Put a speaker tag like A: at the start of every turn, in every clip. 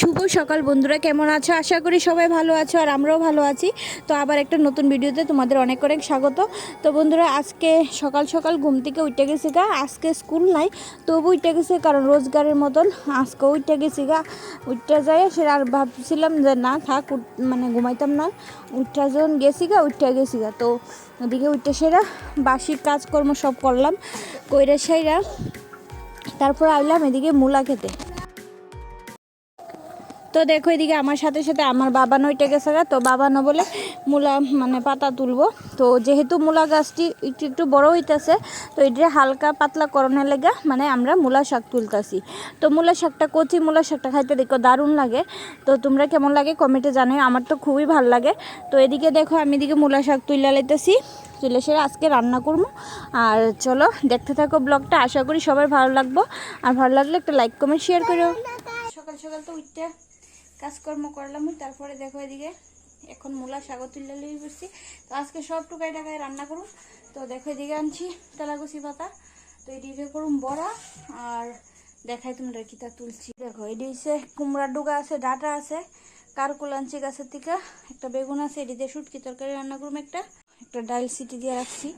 A: শুভ সকাল বন্ধুরা, কেমন আছো? আশা করি সবাই ভালো আছো আর আমরাও ভালো আছি। তো আবার একটা নতুন ভিডিওতে তোমাদের অনেক অনেক স্বাগত। তো বন্ধুরা, আজকে সকাল সকাল ঘুম থেকে উঠে গেছি গা, আজকে স্কুল নাই, তবু উঠে গেছে কারণ রোজগারের মতন, আজকে উঠে গেছি গা উঠতে যায় সেটা আর ভাবছিলাম যে না থাক মানে ঘুমাইতাম না উঠতে যখন গেছি গা উঠতে গেছি গা। তো ওদিকে উঠতে সেরা বাসি কাজকর্ম সব করলাম, কইরা সেরা, তারপর আইলাম এদিকে মূলা খেতে। তো দেখো এদিকে আমার সাথে সাথে আমার বাবা নইটে গেছে তো বাবানো বলে মূলা মানে পাতা তুলবো। তো যেহেতু মূলা গাছটি একটু একটু বড় হইতেছে, তো এটা হালকা পাতলা করণের লেগা মানে আমরা মূলা শাক তুলতাছি। তো মূলা শাকটা, কচি মূলা শাকটা খাইতে দেখো দারুণ লাগে। তো তোমরা কেমন লাগে কমেন্টে জানাই আমার তো খুবই ভালো লাগে। তো এদিকে দেখো আমি এদিকে মূলা শাক তুলে লাইতেছি তুলে সেরে আজকে রান্না করব আর চলো দেখতে থাকো ব্লগটা, আশা করি সবার ভালো লাগবো। আর ভালো লাগলে একটা লাইক, কমেন্ট, শেয়ার করো সকাল সকাল তো উঠতে কাজকর্ম করলাম তারপরে দেখো এদিকে এখন মূলা শাক তুলে করছি তো আজকে সব টুকাই টাকায় রান্না করুন তো দেখো এদিকে আনছি তেলাকুচি পাতা। তো এদিকে করুন বড়া আর দেখাই তোমরা কিতা তুলছি। দেখো এটি হচ্ছে কুমড়ার ডুগা আছে, ডাটা আছে, কারকুল আনছি গাছের থেকে। একটা বেগুন আছে, এদিকে শুটকি তরকারি রান্না করুম একটা। একটা ডাইল সিটি দিয়ে রাখছি।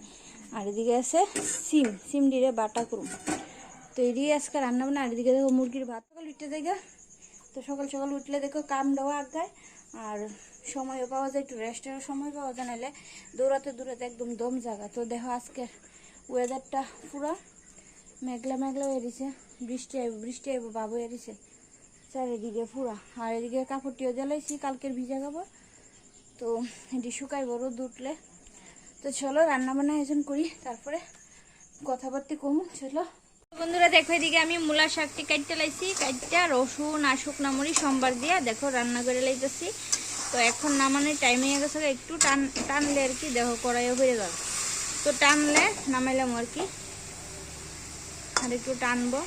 A: আর এদিকে আছে সিম সিম দিয়ে বাটা করুম তো এদিকে আজকে রান্না বান্না, আর এদিকে দেখো মুরগির ভাত। উঠতে জায়গা তো সকাল সকাল উঠলে দেখো কাম দেওয়া আগায়, আর সময়ও পাওয়া যায়, একটু রেস্টেরও সময় পাওয়া যায়, নাহলে দৌড়াতে দৌড়াতে একদম দম জায়গা তো দেখো আজকে ওয়েদারটা পুরা মেঘলা মেঘলা হয়ে দিছে বৃষ্টি আইব বৃষ্টি আইব, বাবু এরিছে চারিদিকে পুরা। আর এদিকে কাপড়টিও জ্বালাইছি, কালকের ভিজা কাপড়, তো এটি শুকাইব রোদ উঠলে। তো চলো রান্না বান্না আয়োজন করি, তারপরে কথাবার্তি কমু, চলো। বন্ধুরা, দেখো এদিকে আমি মূলা শাকটি কাটতে লাইছি। কাটটা রসুন আর শুকনা মরিচ সোমবার দিয়া দেখো রান্না করে লাইতেছি। তো এখন নামানোর টাইম হয়ে গেছে একটু টান টানলে আর কি দেখো কড়াইও হয়ে গেল তো টানলে নামাইলাম আর কি। আর একটু টানবো।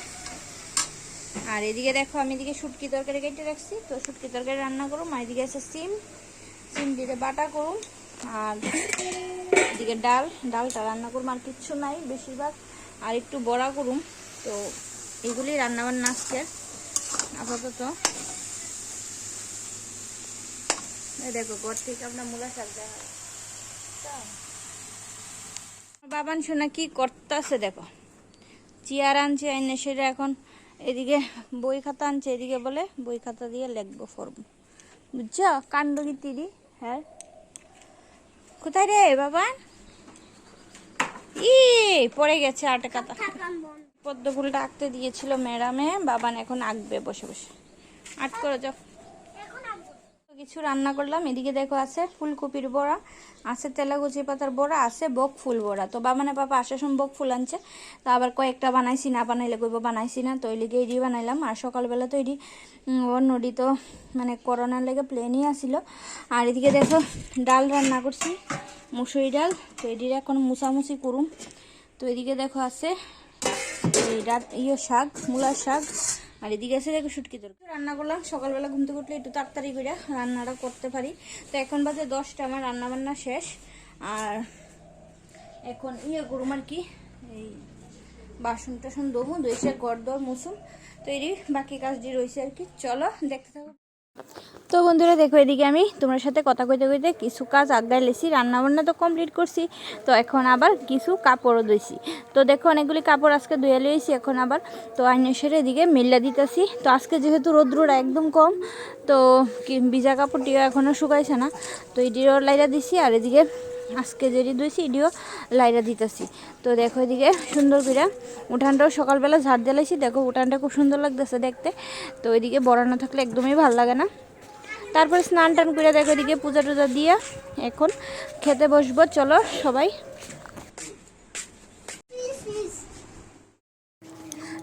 A: আর এদিকে দেখো আমি এদিকে শুটকি তরকারি কেটে রাখছি। তো শুটকি তরকারি রান্না করুম, আর এদিকে আছে সিম। সিম দিয়ে বাটা করুম। আর এদিকে ডাল, ডালটা রান্না করুম, আর কিচ্ছু নাই বেশিরভাগ। আর একটু বড়া করুম। তো এগুলি রান্না বান্না আজকে। আপাতত। দেখো, ঘর থেকে আপনার মূলা শাক দেখা বাবান শোনা কি করতেছে দেখো। চেয়ার আনছে আইনে সেটা এখন এদিকে বই খাতা আনছে, এদিকে বলে বই খাতা দিয়ে লিখব ফর্ম বুঝছ? কাণ্ড তিরি হ্যাঁ। কোথায় রে বাবা ই, পড়ে গেছে আটে কাতা পদ্ম ফুলটা আঁকতে দিয়েছিল ম্যাডামে, বাবান এখন আঁকবে বসে বসে। আট করে, যাও। কিছু রান্না করলাম, এদিকে দেখো আছে ফুলকপির বড়া, আছে তেলাকুচি পাতার বড়া, আছে বক ফুল বড়া। তো বাবানে পাপা আসার সময় বক ফুল আনছে, তো আবার কয়েকটা বানাইছি, না বানাইলে কইব বানাইছি না। তো এদিকে এডি বানাইলাম, আর সকালবেলা তো এডি ওর নদী তো মানে করোনার লেগে প্লেনই আসিল। আর এদিকে দেখো ডাল রান্না করছি, মুসুরি ডাল, তো এদিকে এখন মুসামুসি করুম। তো এদিকে দেখো আছে ইয়ে শাক মূলার শাক, আর এদিকে আছে দেখো শুটকি তরকারি। রান্না করলাম, সকালবেলা ঘুম থেকে উঠলে একটু তাড়াতাড়ি করে রান্নাটা করতে পারি। তো এখন বাজে দশটা, আমার রান্না বান্না শেষ। আর এখন ইয়ে করুম আর কি, এই বাসন টাসন দমু দইছে গড় দর মুসুম তো এরই বাকি কাজটি রয়েছে আর কি। চলো, দেখতে থাকো। তো বন্ধুরা, দেখো এদিকে আমি তোমার সাথে কথা কইতে কইতে কিছু কাজ আগায় লেছি, রান্নাবান্না তো কমপ্লিট করছি, তো এখন আবার কিছু কাপড়ও ধুইছি। তো দেখো, অনেকগুলি কাপড় আজকে ধুয়ে লইছি, এখন আবার তো আইনেশের এদিকে মিল্লা দিতেছি। তো আজকে যেহেতু রৌদ্রটা একদম কম, তো ভিজা কাপড়টিও এখনও শুকাইছে না, তো এটিও লাইরা দিছি, আর এদিকে আজকে যেটি ধুইছি এটিও লাইরা দিতেছি। তো দেখো এদিকে সুন্দর করে উঠানটাও সকালবেলা ঝাড় জ্বালাইছি দেখো উঠানটা খুব সুন্দর লাগতেছে দেখতে। তো ওইদিকে বড়ানো থাকলে একদমই ভালো লাগে না। তারপরে স্নান টান করে দেখো এদিকে পূজা টুজা দিয়ে এখন খেতে বসবো। চলো সবাই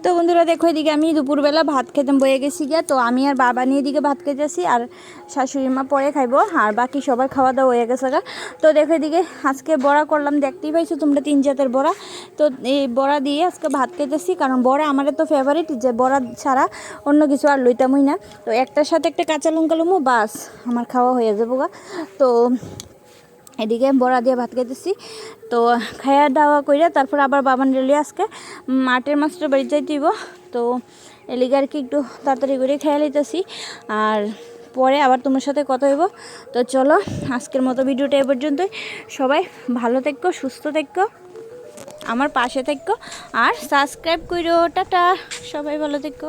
A: তো বন্ধুরা দেখো, এদিকে আমি দুপুরবেলা ভাত খেতে বয়ে গেছি গিয়া। তো আমি আর বাবা নিয়ে এদিকে ভাত খেতেছি, আর শাশুড়ি মা পরে খাইবো, আর বাকি সবাই খাওয়া দাওয়া হয়ে গেছে গা। তো দেখো এদিকে আজকে বড়া করলাম, দেখতেই পাইছো তোমরা তিন জাতের বড়া? তো এই বড়া দিয়ে আজকে ভাত খেতেছি, কারণ বড়া আমার তো ফেভারিট যে বড়া ছাড়া অন্য কিছু আর লইতামই না। তো একটার সাথে একটা কাঁচা লঙ্কা লুমো, বাস, আমার খাওয়া হয়ে যাব গা। তো এদিকে বড়া দিয়ে ভাত খাইতেছি। তো খাইয়া দাওয়া কইরা তারপর আবার বাবান রেলি আজকে মাঠের মাছটা বাড়ি যাইতেইব তো এলিগে আর কি একটু তাড়াতাড়ি করে খেয়াল লইতেছি। আর পরে আবার তোমার সাথে কথা হইব। তো চলো, আজকের মতো ভিডিওটা এ পর্যন্তই। সবাই ভালো থেকো, সুস্থ থেকো, আমার পাশে থেকো। আর সাবস্ক্রাইব করো টাটা। সবাই ভালো থেকো।